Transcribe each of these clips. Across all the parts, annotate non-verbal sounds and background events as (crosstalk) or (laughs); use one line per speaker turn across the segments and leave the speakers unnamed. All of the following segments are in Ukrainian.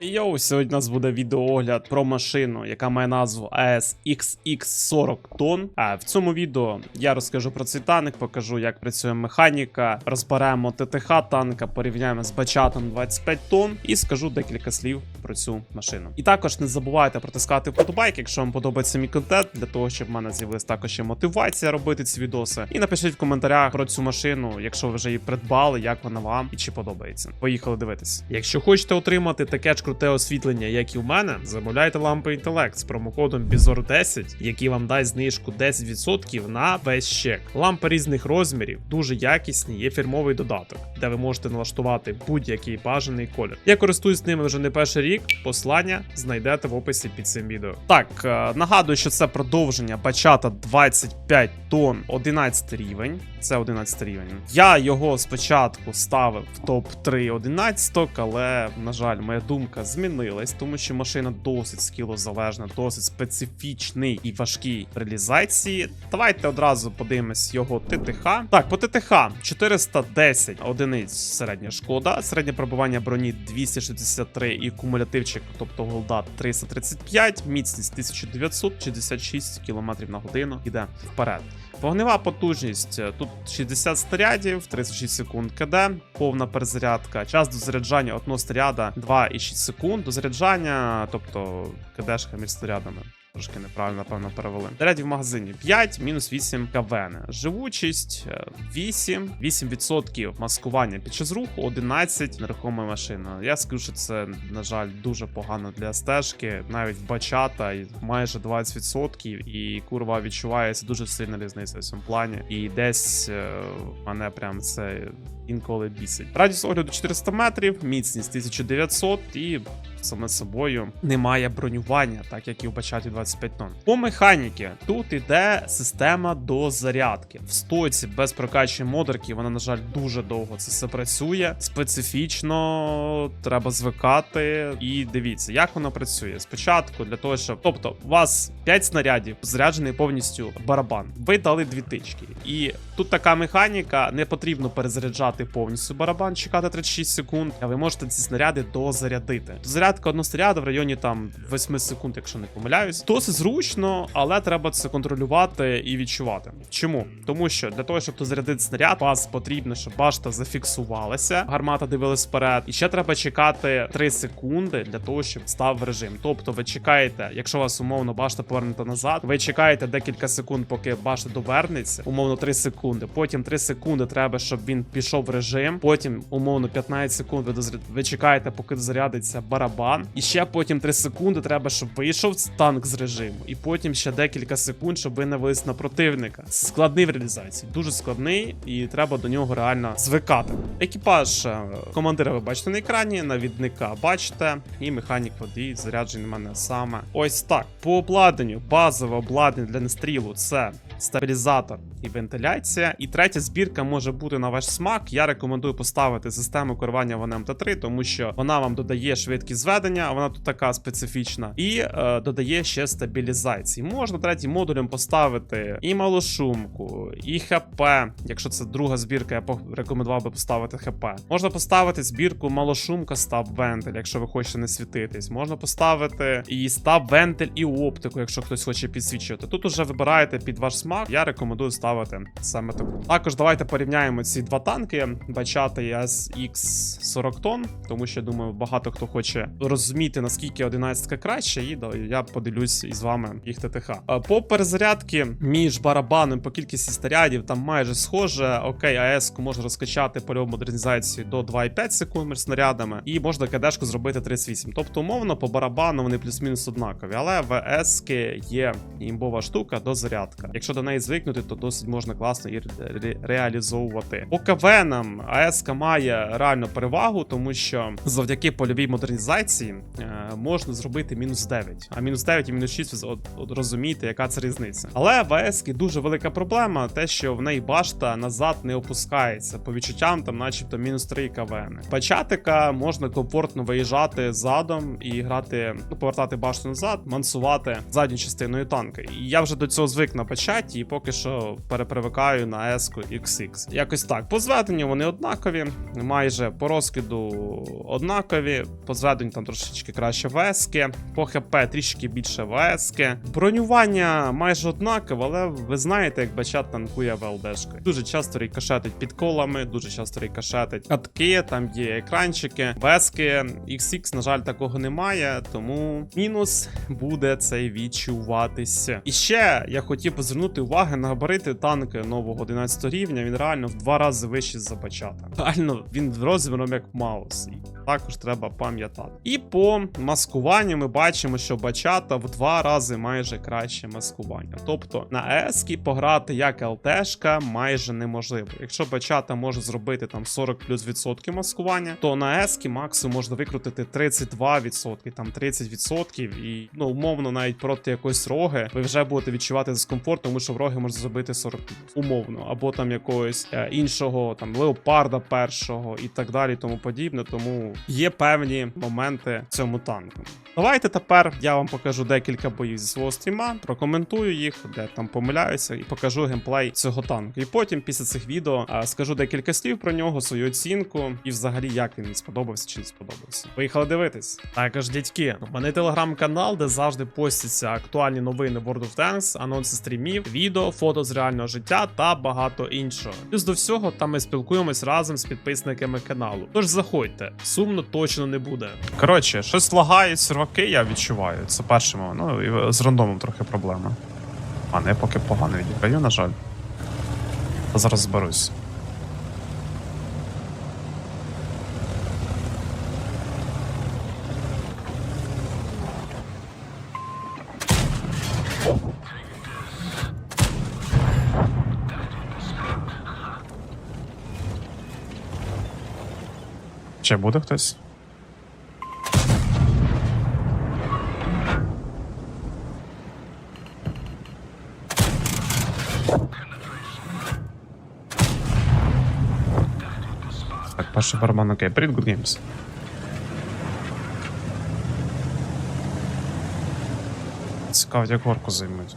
Йоу, сьогодні у нас буде відеоогляд про машину, яка має назву AS XX40 тонн. А в цьому відео я розкажу про цей танк, покажу, як працює механіка, розберемо ТТХ танка, порівняємо з бачатом 25 тонн і скажу декілька слів про цю машину. І також не забувайте протискати вподобайки, якщо вам подобається мій контент, для того, щоб в мене з'явилась також і мотивація робити ці відоси. І напишіть в коментарях про цю машину, якщо ви вже її придбали, як вона вам і чи подобається. Поїхали дивитись. Якщо хочете отримати таке ж круте освітлення, як і в мене, замовляйте лампи інтелект з промокодом BIZOR10, який вам дасть знижку 10% на весь чек. Лампи різних розмірів, дуже якісні, є фірмовий додаток, де ви можете налаштувати будь-який бажаний колір. Я користуюсь ними вже не перший рік. Послання знайдете в описі під цим відео. Так, е, нагадую, що це продовження бачата 25 тонн 11 рівень. Це 11 рівень. Я його спочатку ставив в топ 3 11, але, на жаль, моя думка змінилась, тому що машина досить скілозалежна, досить специфічний і важкий в реалізації. Давайте одразу подивимось його ТТХ. Так, по ТТХ 410 одиниць середня шкода, середнє пробування броні 263 і кумулятивчик, тобто голда 335, міцність 1966 км на годину. Іде вперед. Вогнева потужність е, тут 60 снарядів, 36 секунд КД, повна перезарядка. Час до заряджання одного снаряда 2,6 секунд. До заряджання, тобто КДшка між снарядами. Трошки неправильно, напевно, перевели. Зарядів в магазині 5, мінус 8 КВН. Живучість е, 8, 8% маскування під час руху, 11 нерухома машина. Я скажу, що це, на жаль, дуже погано для стежки. Навіть бачата майже 20%, і курва відчувається дуже сильна різниця в цьому плані. І десь е, мене прям це інколи бісить. Радіус огляду 400 метрів, міцність 1900 і саме собою немає бронювання, так як і в бачаті 25 тонн. По механіки тут іде система до зарядки. В стойці без прокачки модерки вона, на жаль, дуже довго це все працює. Специфічно треба звикати. І дивіться, як воно працює. Спочатку для того, щоб. Тобто, у вас 5 снарядів, заряджений повністю барабан. Ви дали дві тички. І тут така механіка, не потрібно перезаряджати повністю барабан, чекати 36 секунд, а ви можете ці снаряди дозарядити. Зарядка одного снаряду в районі там 8 секунд, якщо не помиляюсь. Досить зручно, але треба це контролювати і відчувати. Чому? Тому що для того, щоб дозарядити снаряд, вас потрібно, щоб башта зафіксувалася, гармата дивилась вперед, і ще треба чекати 3 секунди для того, щоб став режим. Тобто ви чекаєте, якщо вас умовно башта повернута назад, ви чекаєте декілька секунд, поки башта довернеться, умовно 3 секунди. Потім 3 секунди треба, щоб він пішов в режим. Потім, умовно, 15 секунд ви дозаряд... ви чекаєте, поки зарядиться барабан. І ще потім 3 секунди треба, щоб вийшов танк з режиму. І потім ще декілька секунд, щоб ви навелись на противника. Складний в реалізації, дуже складний, і треба до нього реально звикати. Екіпаж е, командира ви бачите на екрані, навідника бачите, і механік водій заряджений в мене саме. Ось так. По обладнанню, базове обладнання для настрілу це стабілізатор і вентиляція. І третя збірка може бути на ваш смак. Я рекомендую поставити систему керування в МТ3, тому що вона вам додає швидкість зведення, вона тут така специфічна, і е, додає ще стабілізації. Можна третім модулем поставити і малошумку, і ХП. Якщо це друга збірка, я рекомендував би поставити ХП. Можна поставити збірку малошумка стаб вентиль, якщо ви хочете не світитись. Можна поставити і стаб вентиль, і оптику, якщо хтось хоче підсвічувати. Тут уже вибираєте під ваш смак. Я рекомендую ставити саме таку. Також давайте порівняємо ці два танки: бачати SX40 тонн, тому що думаю, багато хто хоче розуміти, наскільки 11 краще, і я поділюсь із вами їх ТТХ. Е, По перезарядки між барабаном по кількості снарядів там майже схоже. Окей, АЕС-ку можна розкачати польову модернізацію до 2,5 секунд між снарядами, і можна КДшку зробити 38. Тобто, умовно, по барабану вони плюс-мінус однакові, але в АЕС-ки є імбова штука до зарядка. Якщо до неї звикнути, то досить можна класно ре- реалізовувати. По КВНам АЕС має реальну перевагу, тому що завдяки польовій модернізації е, можна зробити мінус 9. А мінус 9 і мінус 6 ви розумієте, яка це різниця. Але в АЕС дуже велика проблема, те, що в неї башта назад не опускається. По відчуттям, там, начебто, мінус 3 КВН. Бачатика можна комфортно виїжджати задом і грати, ну, повертати башту назад, мансувати задню частиною танка. І я вже до цього звик на печаті, і поки що перепривикаю на S XX. Якось так. По зведенню вони однакові, майже по розкиду однакові. По зведенню там трошечки краще ВСки, по ХП трішки більше ВСки. Бронювання майже однакове, але ви знаєте, як бачат танкує ВЛДшкою. Дуже часто рейкошетить під колами, дуже часто рейкошетить катки, там є екранчики. ВСки XX, на жаль, такого немає, тому мінус буде цей відчуватися. І ще я хотів би звернути увагу на габарити танки нового 11 рівня. Він реально в два рази вищий за бачата. Реально він розміром як маус. І також треба пам'ятати. І по маскуванню ми бачимо, що бачата в два рази майже краще маскування. Тобто на ески пограти як ЛТшка майже неможливо. Якщо бачата може зробити там 40 плюс відсотків маскування, то на ески максимум можна викрутити 32 відсотки, там 30 відсотків, і ну умовно навіть проти якоїсь роги ви вже будете відчувати дискомфорт, тому що в роги можна зробити 40 умовно, або там якогось е, іншого там леопарда першого і так далі, тому подібне. Тому є певні моменти в цьому танку. Давайте тепер я вам покажу декілька боїв зі свого стріма, прокоментую їх, де там помиляюся, і покажу геймплей цього танку. І потім, після цих відео, а, скажу декілька слів про нього, свою оцінку і взагалі як він сподобався чи не сподобався. Поїхали дивитись. Також, дядьки, в мене телеграм-канал, де завжди постяться актуальні новини World of Tanks, анонси стрімів, відео, фото з реального життя та багато іншого. Плюс до всього, там ми спілкуємось разом з підписниками каналу. Тож заходьте, сумно точно не буде. Коротше, щось лагає серваки, я відчуваю. Це першим. Ну і з рандомом трохи проблема. А, не поки погано відіграю, на жаль. Зараз зберусь. Ще буде хтось? Так, перший барабан, окей. Привіт, Good Games. Цікаво, як горку займуть.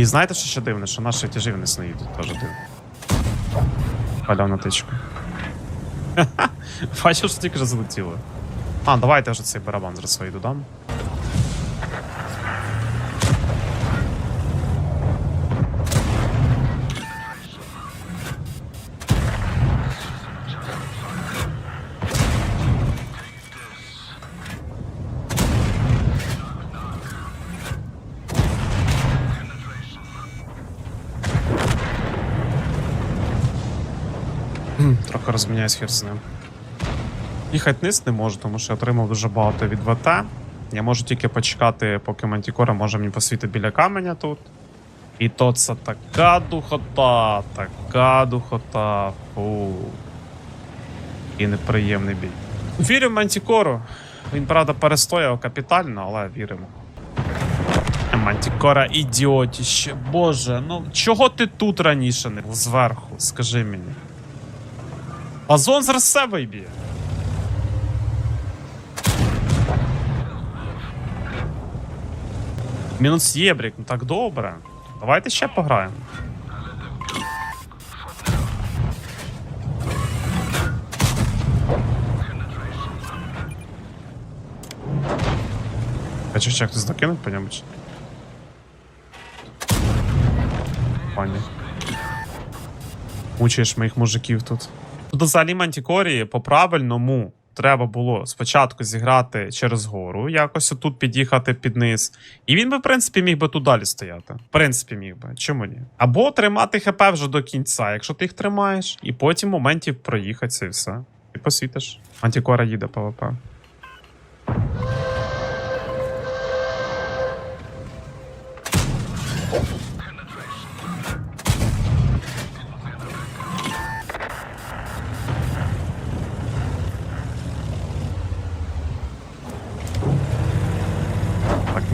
І знаєте, що ще дивне, що наші тяжі вниз не їдуть, теж дивно. Падав на тичку. (laughs) Бачив, що тільки вже залетіло. А, давайте вже цей барабан зараз свій додам. Розміняюсь хер з ним. Їхати вниз не можу, тому що я отримав дуже багато від ВТ. Я можу тільки почекати, поки Мантікора може мені посвітити біля каменя тут. І то це така духота, така духота. Фу. І неприємний бій. Вірю в Мантікору. Він, правда, перестояв капітально, але віримо. Мантікора ідіотіще. Боже, ну чого ти тут раніше не зверху? Скажи мені. Озон зараз все виб'є. Мінус єбрік, ну так добре. Давайте ще пограємо. Хочу ще хтось докинуть по ньому? чи? Пані. Мучаєш моїх мужиків тут. Тут взагалі Мантікорі по-правильному треба було спочатку зіграти через гору, якось отут під'їхати під низ. І він би, в принципі, міг би тут далі стояти. В принципі, міг би. Чому ні? Або тримати ХП вже до кінця, якщо ти їх тримаєш, і потім в моменті проїхатися і все. І посвітиш. Мантікора їде ПВП.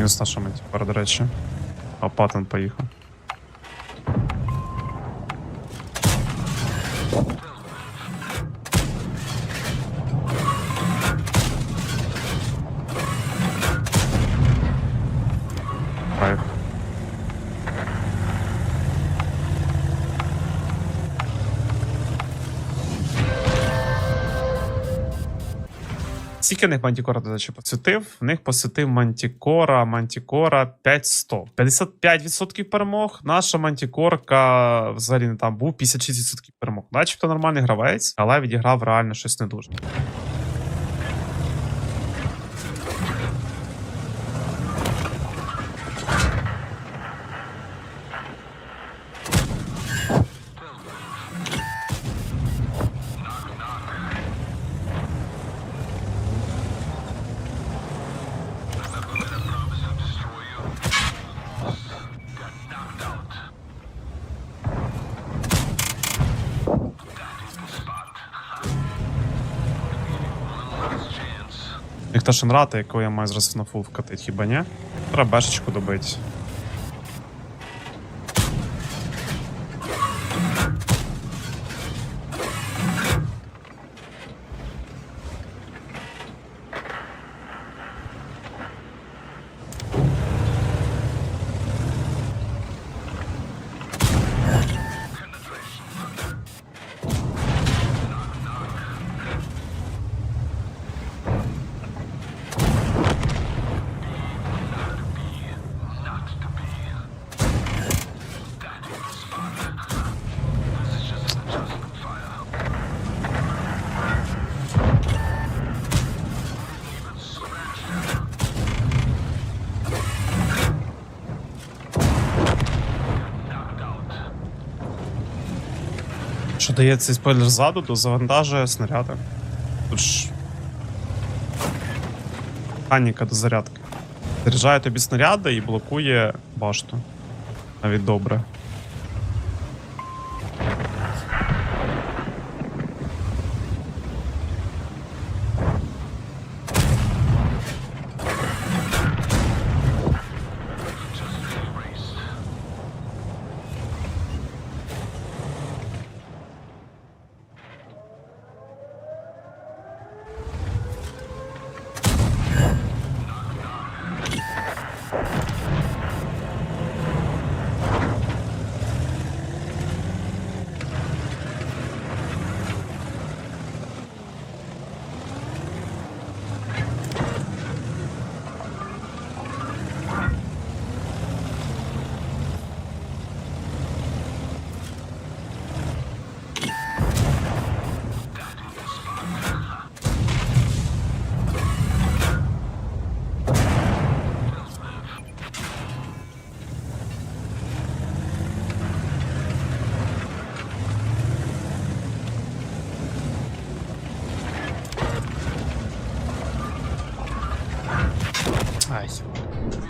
Мінус нашими тепер, до речі. А патон поїхав. Скільки в них Мантікора, до речі, посвятив? В них посвятив Мантікора, Мантікора 5100. 55% перемог. Наша Мантікорка взагалі не там був 56% перемог. Начебто нормальний гравець, але відіграв реально щось не дуже. Та Шенрата, я маю зараз на фул вкатить, хіба ні? Треба бешечку добити. Цей спойлер ззаду, то завантажує снаряди. Тут ж. Механіка до зарядки. Заряджає тобі снаряди і блокує башту. Навіть добре.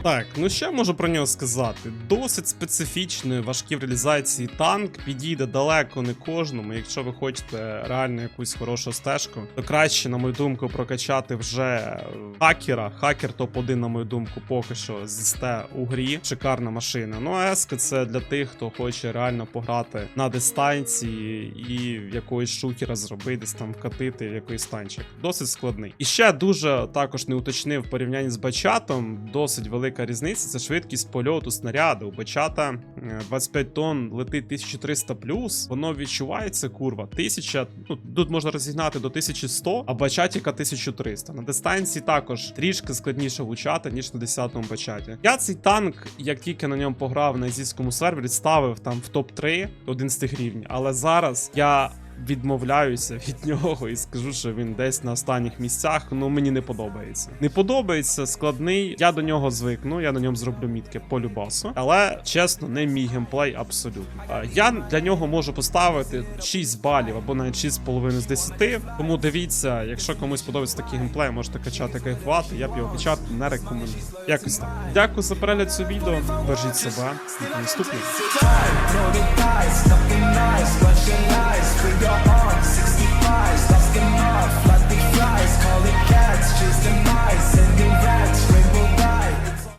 Так, ну що я можу про нього сказати? Досить специфічний, важкий в реалізації танк, підійде далеко не кожному. Якщо ви хочете реально якусь хорошу стежку, то краще, на мою думку, прокачати вже е, хакера. Хакер топ-1, на мою думку, поки що зісте у грі. Шикарна машина. Ну а еска це для тих, хто хоче реально пограти на дистанції і якоїсь шукера зробити, десь там вкатити якийсь танчик. Досить складний. І ще дуже також не уточнив в порівнянні з бачатом. Досить велика різниця. Це швидкість польоту снаряду. Бачата е, 25 тонн летить 1300 плюс. Воно відчувається курва. 1000, ну тут можна розігнати до 1100, а бачатіка 1300. На дистанції також трішки складніше влучати, ніж на 10-му бачаті. Я цей танк, як тільки на ньому пограв на азійському сервері, ставив там в топ-3 один з тих рівнів. Але зараз я відмовляюся від нього і скажу, що він десь на останніх місцях. Ну мені не подобається. Не подобається, складний. Я до нього звикну, я на ньому зроблю мітки по любасу. Але чесно, не мій геймплей абсолютно. Я для нього можу поставити 6 балів або навіть 6,5 з 10. Тому дивіться, якщо комусь подобається такий геймплей, можете качати кайфувати. Я б його качати не рекомендую. Якось так. Дякую за перегляд цього відео. Бережіть себе. Наступного.
65 arm. 65s, that's enough Flatly flies, call it cats just a eyes,